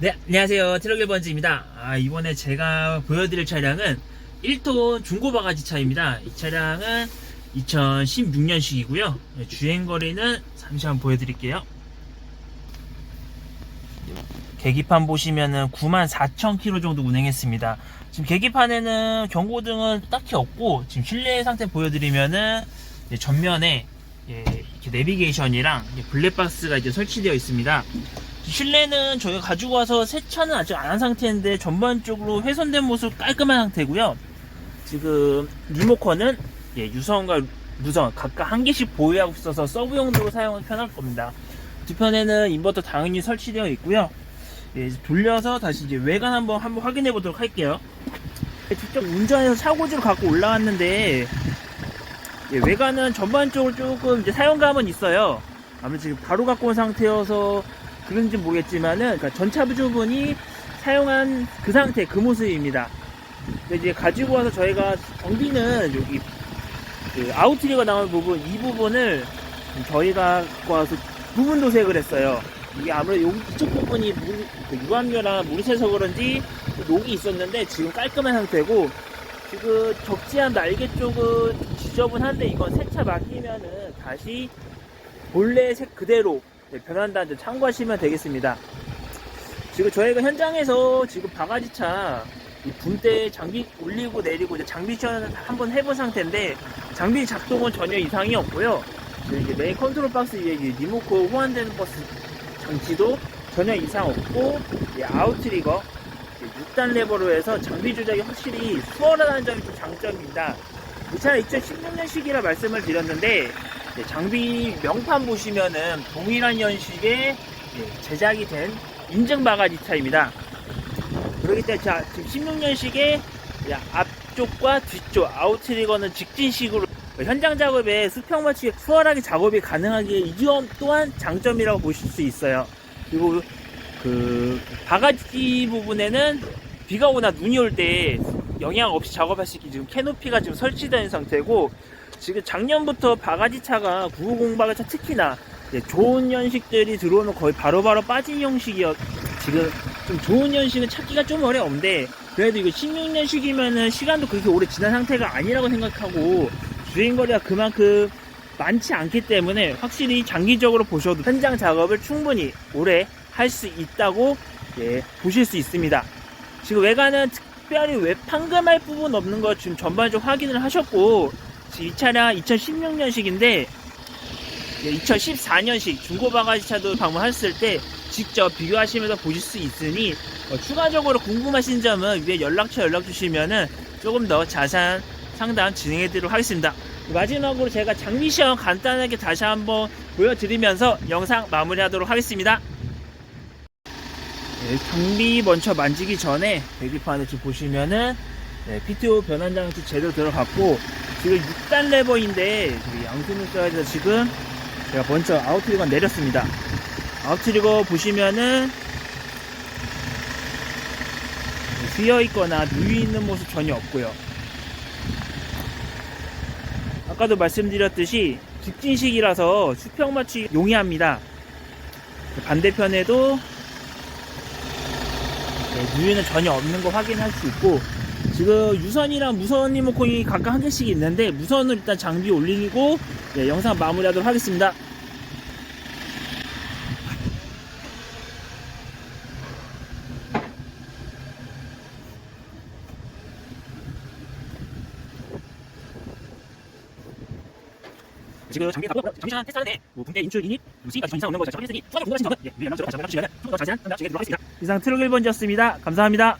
네, 안녕하세요. 트럭 1번지입니다. 아, 이번에 제가 보여드릴 차량은 1톤 중고 바가지 차입니다. 이 차량은 2016년식이고요. 주행 거리는 잠시 한번 보여드릴게요. 계기판 보시면은 94,000km 정도 운행했습니다. 지금 계기판에는 경고등은 딱히 없고, 지금 실내 상태 보여드리면은 전면에 예, 이렇게 내비게이션이랑 블랙박스가 이제 설치되어 있습니다. 실내는 저희가 가지고 와서 세차는 아직 안 한 상태인데 전반적으로 훼손된 모습 깔끔한 상태고요. 지금 리모컨은 예, 유선과 무선 각각 한 개씩 보유하고 있어서 서브 용도로 사용하기 편할 겁니다. 뒤편에는 인버터 당연히 설치되어 있고요. 예, 돌려서 다시 이제 외관 한번 한번 확인해 보도록 할게요. 예, 직접 운전해서 차고지로 갖고 올라왔는데 예, 외관은 전반적으로 조금 이제 사용감은 있어요. 아무래도 지금 바로 갖고 온 상태여서 그런지 모르겠지만은 그러니까 전차 부분이 사용한 그 상태 그 모습입니다. 이제 가지고 와서 저희가 정비는 여기 그 아웃트리거 나오는 부분 이 부분을 저희가 와서 부분 도색을 했어요. 이게 아무래도 여기 이쪽 부분이 물, 그 유압류나 물이 새서 그런지 녹이 있었는데 지금 깔끔한 상태고 지금 적지한 날개 쪽은 좀 지저분한데 이건 세차 맡기면은 다시 본래 색 그대로 네, 변한다는 점 참고하시면 되겠습니다. 지금 저희가 현장에서 지금 바가지차 이 분대 장비 올리고 내리고 이제 장비 시연을 한번 해본 상태인데 장비 작동은 전혀 이상이 없고요. 이제 메인 컨트롤 박스 위에 이 리모컨 호환되는 버스 장치도 전혀 이상 없고 이 아웃트리거 6단 레버로 해서 장비 조작이 확실히 수월하다는 점이 좀 장점입니다. 이 차는 2016년식이라 말씀을 드렸는데 네, 장비 명판 보시면은 동일한 연식의 예, 제작이 된 인증 바가지 차입니다. 그렇기 때문에 자, 지금 16년식의 앞쪽과 뒤쪽 아웃트리거는 직진식으로 현장 작업에 수평 맞추기 수월하게 작업이 가능하기에 이 점 또한 장점이라고 보실 수 있어요. 그리고 그 바가지 부분에는 비가 오나 눈이 올 때 영향 없이 작업할 수 있게 지금 캐노피가 지금 설치된 상태고 지금 작년부터 바가지 차가 950 바가지 차 특히나 좋은 연식들이 들어오면 거의 바로 바로 빠진 형식이었 지금 좀 좋은 연식은 찾기가 좀 어려운데 그래도 이거 16년식이면은 시간도 그렇게 오래 지난 상태가 아니라고 생각하고 주행거리가 그만큼 많지 않기 때문에 확실히 장기적으로 보셔도 현장 작업을 충분히 오래 할 수 있다고 예, 보실 수 있습니다. 지금 외관은 특별히 외 판금할 부분 없는 거 지금 전반적으로 확인을 하셨고 이 차량 2016년식인데 2014년식 중고 바가지 차도 방문했을 때 직접 비교하시면서 보실 수 있으니 어, 추가적으로 궁금하신 점은 위에 연락처 연락 주시면은 조금 더 자세한 상담 진행해 드리도록 하겠습니다. 마지막으로 제가 장비 시험 간단하게 다시 한번 보여드리면서 영상 마무리하도록 하겠습니다. 네, 장비 먼저 만지기 전에 배기판을 지금 보시면은 네, PTO 변환 장치 제대로 들어갔고 지금 6단 레버인데 양손을 써야 돼서 지금 제가 먼저 아웃트리거 내렸습니다. 아웃트리거 보시면은 휘어 있거나 누이 있는 모습 전혀 없고요. 아까도 말씀드렸듯이 직진식이라서 수평 맞추기 용이합니다. 반대편에도 네, 누유는 전혀 없는 거 확인할 수 있고 지금 유선이랑 무선 리모컨이 각각 한 개씩 있는데 무선을 일단 장비 올리고 네, 영상 마무리하도록 하겠습니다. 지금 장비 갖고 장비 시간 테스트하는데 뭐 분대 인출 인입 수익까지 전 이상 없는 거 작업했으니 추가로 궁금하신 점은 예, 위에 연락처로 전화 주시면 좀 더 자세한 진행해 드리도록 하겠습니다. 이상 트럭 1번지였습니다. 감사합니다.